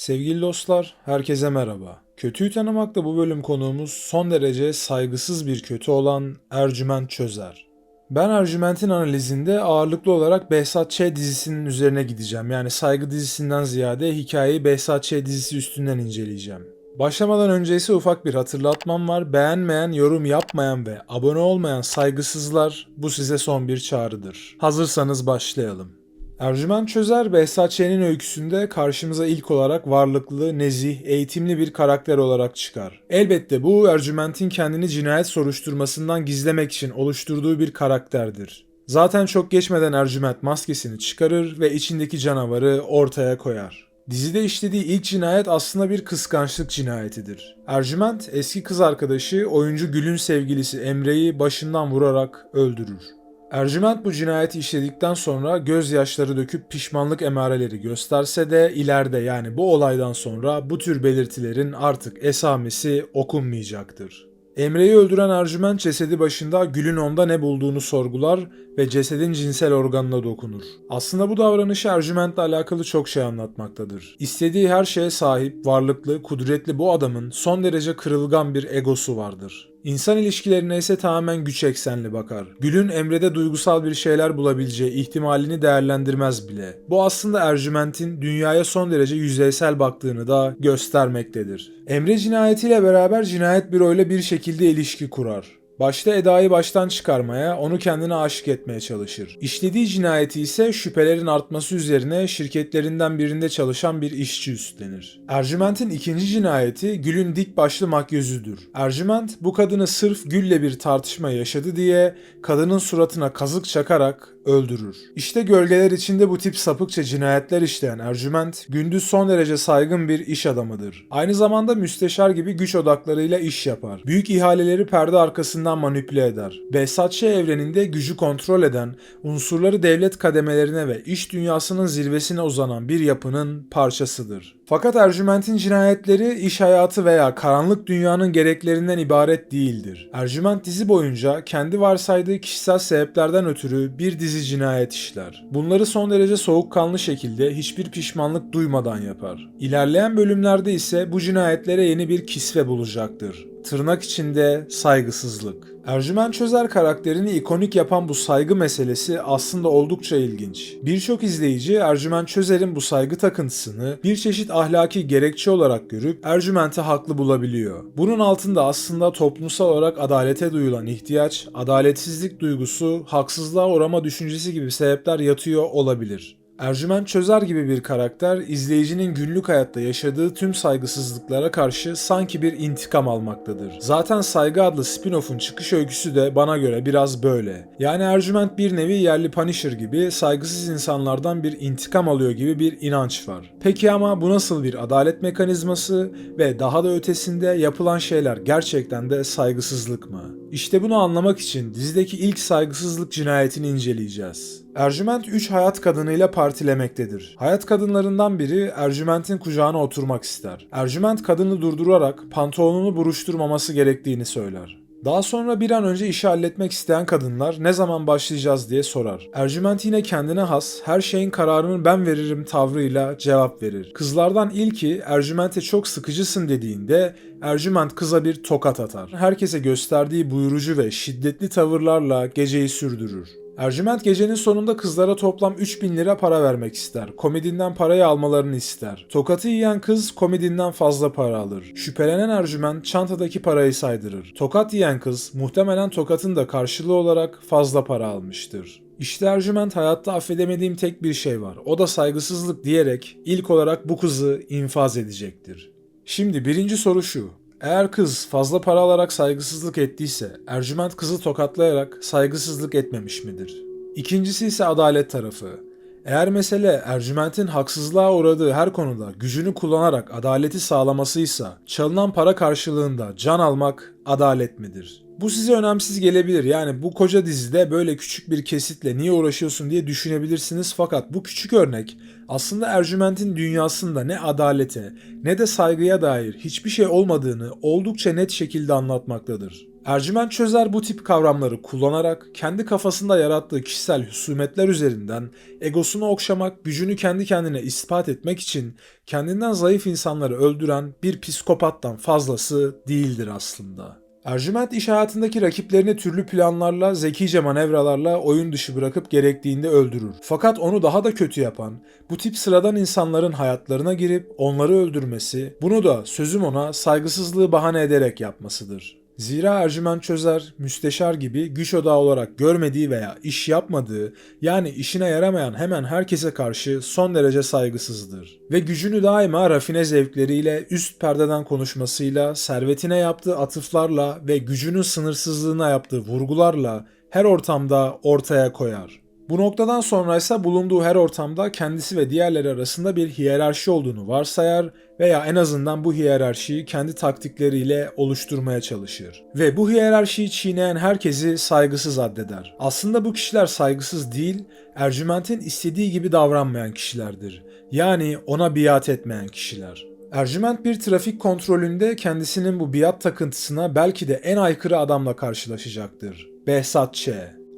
Sevgili dostlar, herkese merhaba. Kötüyü tanımakta bu bölüm konuğumuz son derece saygısız bir kötü olan Ercüment Çözer. Ben Ercüment'in analizinde ağırlıklı olarak Behzat Ç. dizisinin üzerine gideceğim. Yani saygı dizisinden ziyade hikayeyi Behzat Ç. dizisi üstünden inceleyeceğim. Başlamadan önce ise ufak bir hatırlatmam var. Beğenmeyen, yorum yapmayan ve abone olmayan saygısızlar bu size son bir çağrıdır. Hazırsanız başlayalım. Ercüment Çözer Behzat Ç'nin öyküsünde karşımıza ilk olarak varlıklı, nezih, eğitimli bir karakter olarak çıkar. Elbette bu Ercüment'in kendini cinayet soruşturmasından gizlemek için oluşturduğu bir karakterdir. Zaten çok geçmeden Ercüment maskesini çıkarır ve içindeki canavarı ortaya koyar. Dizide işlediği ilk cinayet aslında bir kıskançlık cinayetidir. Ercüment eski kız arkadaşı oyuncu Gül'ün sevgilisi Emre'yi başından vurarak öldürür. Ercüment bu cinayeti işledikten sonra gözyaşları döküp pişmanlık emareleri gösterse de ileride yani bu olaydan sonra bu tür belirtilerin artık esamesi okunmayacaktır. Emre'yi öldüren Ercüment cesedi başında Gül'ün onda ne bulduğunu sorgular ve cesedin cinsel organına dokunur. Aslında bu davranışı Ercüment'le alakalı çok şey anlatmaktadır. İstediği her şeye sahip, varlıklı, kudretli bu adamın son derece kırılgan bir egosu vardır. İnsan ilişkilerine ise tamamen güç eksenli bakar. Gül'ün Emre'de duygusal bir şeyler bulabileceği ihtimalini değerlendirmez bile. Bu aslında Ercüment'in dünyaya son derece yüzeysel baktığını da göstermektedir. Emre cinayetiyle beraber cinayet büroyla bir şekilde ilişki kurar. Başta Eda'yı baştan çıkarmaya, onu kendine aşık etmeye çalışır. İşlediği cinayeti ise şüphelerin artması üzerine şirketlerinden birinde çalışan bir işçi üstlenir. Ercüment'in ikinci cinayeti Gül'ün dik başlı makyözüdür. Ercüment bu kadını sırf Gül'le bir tartışma yaşadı diye kadının suratına kazık çakarak öldürür. İşte gölgeler içinde bu tip sapıkça cinayetler işleyen Ercüment, gündüz son derece saygın bir iş adamıdır. Aynı zamanda müsteşar gibi güç odaklarıyla iş yapar. Büyük ihaleleri perde arkasından manipüle eder. Behzat Ç. evreninde gücü kontrol eden, unsurları devlet kademelerine ve iş dünyasının zirvesine uzanan bir yapının parçasıdır. Fakat Ercüment'in cinayetleri iş hayatı veya karanlık dünyanın gereklerinden ibaret değildir. Ercüment dizi boyunca kendi varsaydığı kişisel sebeplerden ötürü bir dizi cinayet işler. Bunları son derece soğukkanlı şekilde hiçbir pişmanlık duymadan yapar. İlerleyen bölümlerde ise bu cinayetlere yeni bir kisve bulacaktır. Tırnak içinde saygısızlık. Ercüment Çözer karakterini ikonik yapan bu saygı meselesi aslında oldukça ilginç. Birçok izleyici Ercüment Çözer'in bu saygı takıntısını bir çeşit ahlaki gerekçe olarak görüp Ercüment'i haklı bulabiliyor. Bunun altında aslında toplumsal olarak adalete duyulan ihtiyaç, adaletsizlik duygusu, haksızlığa uğrama düşüncesi gibi sebepler yatıyor olabilir. Ercüment Çözer gibi bir karakter izleyicinin günlük hayatta yaşadığı tüm saygısızlıklara karşı sanki bir intikam almaktadır. Zaten Saygı adlı spin-off'un çıkış öyküsü de bana göre biraz böyle. Yani Ercüment bir nevi yerli Punisher gibi saygısız insanlardan bir intikam alıyor gibi bir inanç var. Peki ama bu nasıl bir adalet mekanizması ve daha da ötesinde yapılan şeyler gerçekten de saygısızlık mı? İşte bunu anlamak için dizideki ilk saygısızlık cinayetini inceleyeceğiz. Ercüment 3 hayat kadınıyla partilemektedir. Hayat kadınlarından biri Ercüment'in kucağına oturmak ister. Ercüment kadını durdurarak pantolonunu buruşturmaması gerektiğini söyler. Daha sonra bir an önce işi halletmek isteyen kadınlar ne zaman başlayacağız diye sorar. Ercüment yine kendine has, her şeyin kararını ben veririm tavrıyla cevap verir. Kızlardan ilki Ercüment'e çok sıkıcısın dediğinde Ercüment kıza bir tokat atar. Herkese gösterdiği buyurucu ve şiddetli tavırlarla geceyi sürdürür. Ercüment gecenin sonunda kızlara toplam 3000 lira para vermek ister. Komedinden parayı almalarını ister. Tokatı yiyen kız komedinden fazla para alır. Şüphelenen Ercüment çantadaki parayı saydırır. Tokat yiyen kız muhtemelen tokatın da karşılığı olarak fazla para almıştır. İşte Ercüment hayatta affedemediğim tek bir şey var. O da saygısızlık diyerek ilk olarak bu kızı infaz edecektir. Şimdi birinci soru şu. Eğer kız fazla para alarak saygısızlık ettiyse Ercüment kızı tokatlayarak saygısızlık etmemiş midir? İkincisi ise adalet tarafı. Eğer mesele Ercüment'in haksızlığa uğradığı her konuda gücünü kullanarak adaleti sağlamasıysa çalınan para karşılığında can almak adalet midir? Bu size önemsiz gelebilir. Yani bu koca dizide böyle küçük bir kesitle niye uğraşıyorsun diye düşünebilirsiniz. Fakat bu küçük örnek aslında Ercüment'in dünyasında ne adalete ne de saygıya dair hiçbir şey olmadığını oldukça net şekilde anlatmaktadır. Ercüment Çözer bu tip kavramları kullanarak kendi kafasında yarattığı kişisel husumetler üzerinden egosunu okşamak, gücünü kendi kendine ispat etmek için kendinden zayıf insanları öldüren bir psikopattan fazlası değildir aslında. Ercüment iş hayatındaki rakiplerini türlü planlarla, zekice manevralarla oyun dışı bırakıp gerektiğinde öldürür. Fakat onu daha da kötü yapan, bu tip sıradan insanların hayatlarına girip onları öldürmesi, bunu da sözüm ona saygısızlığı bahane ederek yapmasıdır. Zira Ercüment Çözer, müsteşar gibi güç odağı olarak görmediği veya iş yapmadığı, yani işine yaramayan hemen herkese karşı son derece saygısızdır. Ve gücünü daima rafine zevkleriyle, üst perdeden konuşmasıyla, servetine yaptığı atıflarla ve gücünün sınırsızlığına yaptığı vurgularla her ortamda ortaya koyar. Bu noktadan sonra ise bulunduğu her ortamda kendisi ve diğerleri arasında bir hiyerarşi olduğunu varsayar veya en azından bu hiyerarşiyi kendi taktikleriyle oluşturmaya çalışır. Ve bu hiyerarşiyi çiğneyen herkesi saygısız addeder. Aslında bu kişiler saygısız değil, Ercüment'in istediği gibi davranmayan kişilerdir. Yani ona biat etmeyen kişiler. Ercüment bir trafik kontrolünde kendisinin bu biat takıntısına belki de en aykırı adamla karşılaşacaktır. Behzat Ç.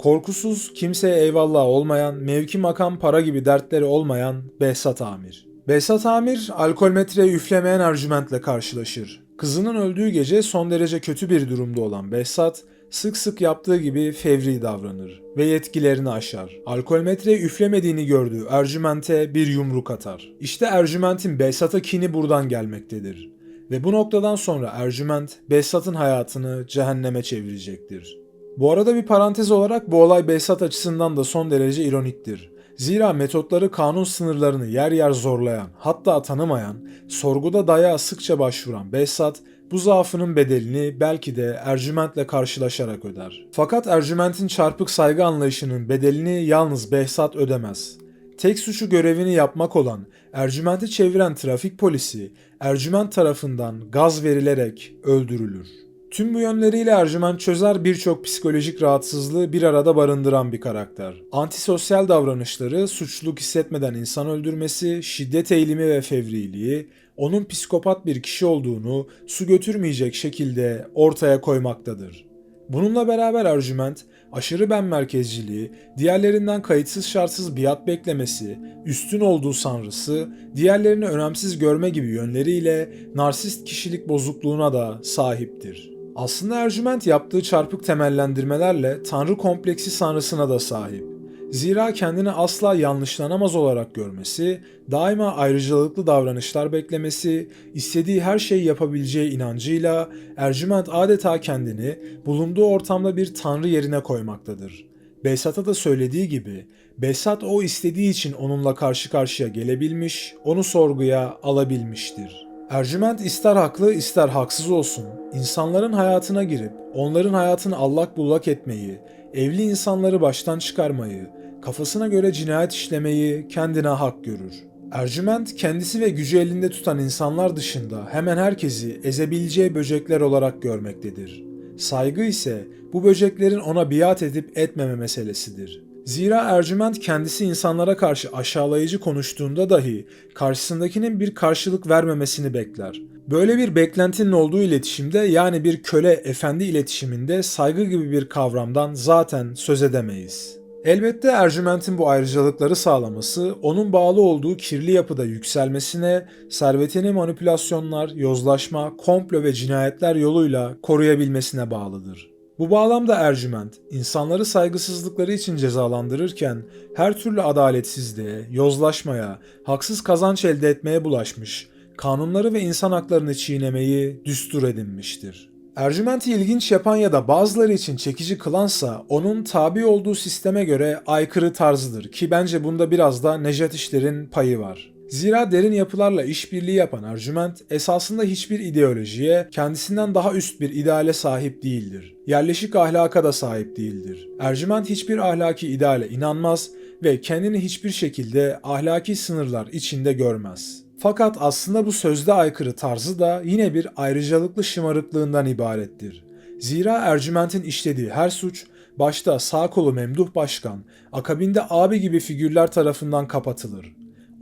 Korkusuz, kimseye eyvallah olmayan, mevki makam para gibi dertleri olmayan Behzat Amir. Behzat Amir, alkol metreye üflemeyen Ercüment'le karşılaşır. Kızının öldüğü gece son derece kötü bir durumda olan Behzat, sık sık yaptığı gibi fevri davranır ve yetkilerini aşar. Alkol metreye üflemediğini gördüğü Ercüment'e bir yumruk atar. İşte Ercüment'in Behzat'a kini buradan gelmektedir. Ve bu noktadan sonra Ercüment, Behzat'ın hayatını cehenneme çevirecektir. Bu arada bir parantez olarak bu olay Behzat açısından da son derece ironiktir. Zira metotları kanun sınırlarını yer yer zorlayan, hatta tanımayan, sorguda dayağa sıkça başvuran Behzat, bu zaafının bedelini belki de Ercüment'le karşılaşarak öder. Fakat Ercüment'in çarpık saygı anlayışının bedelini yalnız Behzat ödemez. Tek suçu görevini yapmak olan Ercüment'i çeviren trafik polisi Ercüment tarafından gaz verilerek öldürülür. Tüm bu yönleriyle Ercüment Çözer birçok psikolojik rahatsızlığı bir arada barındıran bir karakter. Antisosyal davranışları, suçluluk hissetmeden insan öldürmesi, şiddet eğilimi ve fevriliği, onun psikopat bir kişi olduğunu su götürmeyecek şekilde ortaya koymaktadır. Bununla beraber Ercüment, aşırı ben merkezciliği, diğerlerinden kayıtsız şartsız biat beklemesi, üstün olduğu sanrısı, diğerlerini önemsiz görme gibi yönleriyle narsist kişilik bozukluğuna da sahiptir. Aslında Ercüment yaptığı çarpık temellendirmelerle tanrı kompleksi sanrısına da sahip. Zira kendini asla yanlışlanamaz olarak görmesi, daima ayrıcalıklı davranışlar beklemesi, istediği her şeyi yapabileceği inancıyla Ercüment adeta kendini bulunduğu ortamda bir tanrı yerine koymaktadır. Behzat'a da söylediği gibi, Behzat o istediği için onunla karşı karşıya gelebilmiş, onu sorguya alabilmiştir. Ercüment ister haklı ister haksız olsun, insanların hayatına girip onların hayatını allak bullak etmeyi, evli insanları baştan çıkarmayı, kafasına göre cinayet işlemeyi kendine hak görür. Ercüment kendisi ve gücü elinde tutan insanlar dışında hemen herkesi ezebileceği böcekler olarak görmektedir. Saygı ise bu böceklerin ona biat edip etmeme meselesidir. Zira Ercüment kendisi insanlara karşı aşağılayıcı konuştuğunda dahi karşısındakinin bir karşılık vermemesini bekler. Böyle bir beklentinin olduğu iletişimde yani bir köle efendi iletişiminde saygı gibi bir kavramdan zaten söz edemeyiz. Elbette Ercüment'in bu ayrıcalıkları sağlaması, onun bağlı olduğu kirli yapıda yükselmesine, servetini manipülasyonlar, yozlaşma, komplo ve cinayetler yoluyla koruyabilmesine bağlıdır. Bu bağlamda Ercüment, insanları saygısızlıkları için cezalandırırken her türlü adaletsizliğe, yozlaşmaya, haksız kazanç elde etmeye bulaşmış, kanunları ve insan haklarını çiğnemeyi düstur edinmiştir. Ercüment'i ilginç yapan ya da bazıları için çekici kılansa onun tabi olduğu sisteme göre aykırı tarzıdır ki bence bunda biraz da Nejat İşler'in payı var. Zira derin yapılarla işbirliği yapan Ercüment esasında hiçbir ideolojiye, kendisinden daha üst bir ideale sahip değildir. Yerleşik ahlaka da sahip değildir. Ercüment hiçbir ahlaki ideale inanmaz ve kendini hiçbir şekilde ahlaki sınırlar içinde görmez. Fakat aslında bu sözde aykırı tarzı da yine bir ayrıcalıklı şımarıklığından ibarettir. Zira Ercüment'in işlediği her suç başta sağ kolu Memduh Başkan, akabinde abi gibi figürler tarafından kapatılır.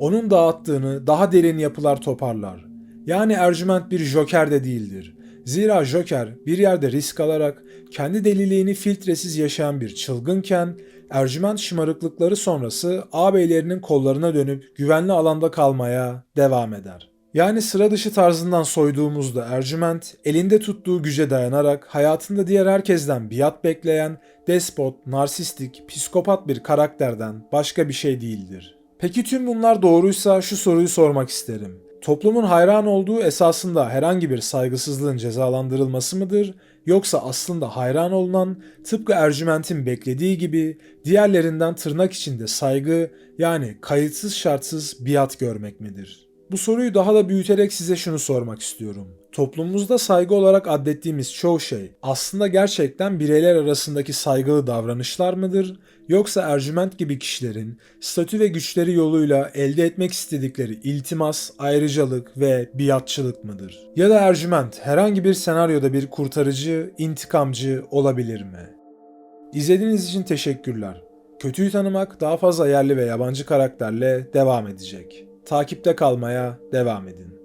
Onun dağıttığını daha derin yapılar toparlar. Yani Ercüment bir joker de değildir. Zira Joker bir yerde risk alarak kendi deliliğini filtresiz yaşayan bir çılgınken Ercüment şımarıklıkları sonrası ağabeylerinin kollarına dönüp güvenli alanda kalmaya devam eder. Yani sıra dışı tarzından soyduğumuzda Ercüment elinde tuttuğu güce dayanarak hayatında diğer herkesten biat bekleyen despot, narsistik, psikopat bir karakterden başka bir şey değildir. Peki tüm bunlar doğruysa şu soruyu sormak isterim. Toplumun hayran olduğu esasında herhangi bir saygısızlığın cezalandırılması mıdır yoksa aslında hayran olunan tıpkı Ercüment'in beklediği gibi diğerlerinden tırnak içinde saygı yani kayıtsız şartsız biat görmek midir? Bu soruyu daha da büyüterek size şunu sormak istiyorum. Toplumumuzda saygı olarak adettiğimiz çoğu şey aslında gerçekten bireyler arasındaki saygılı davranışlar mıdır? Yoksa Ercüment gibi kişilerin statü ve güçleri yoluyla elde etmek istedikleri iltimas, ayrıcalık ve biatçılık mıdır? Ya da Ercüment herhangi bir senaryoda bir kurtarıcı, intikamcı olabilir mi? İzlediğiniz için teşekkürler. Kötüyü tanımak daha fazla yerli ve yabancı karakterle devam edecek. Takipte kalmaya devam edin.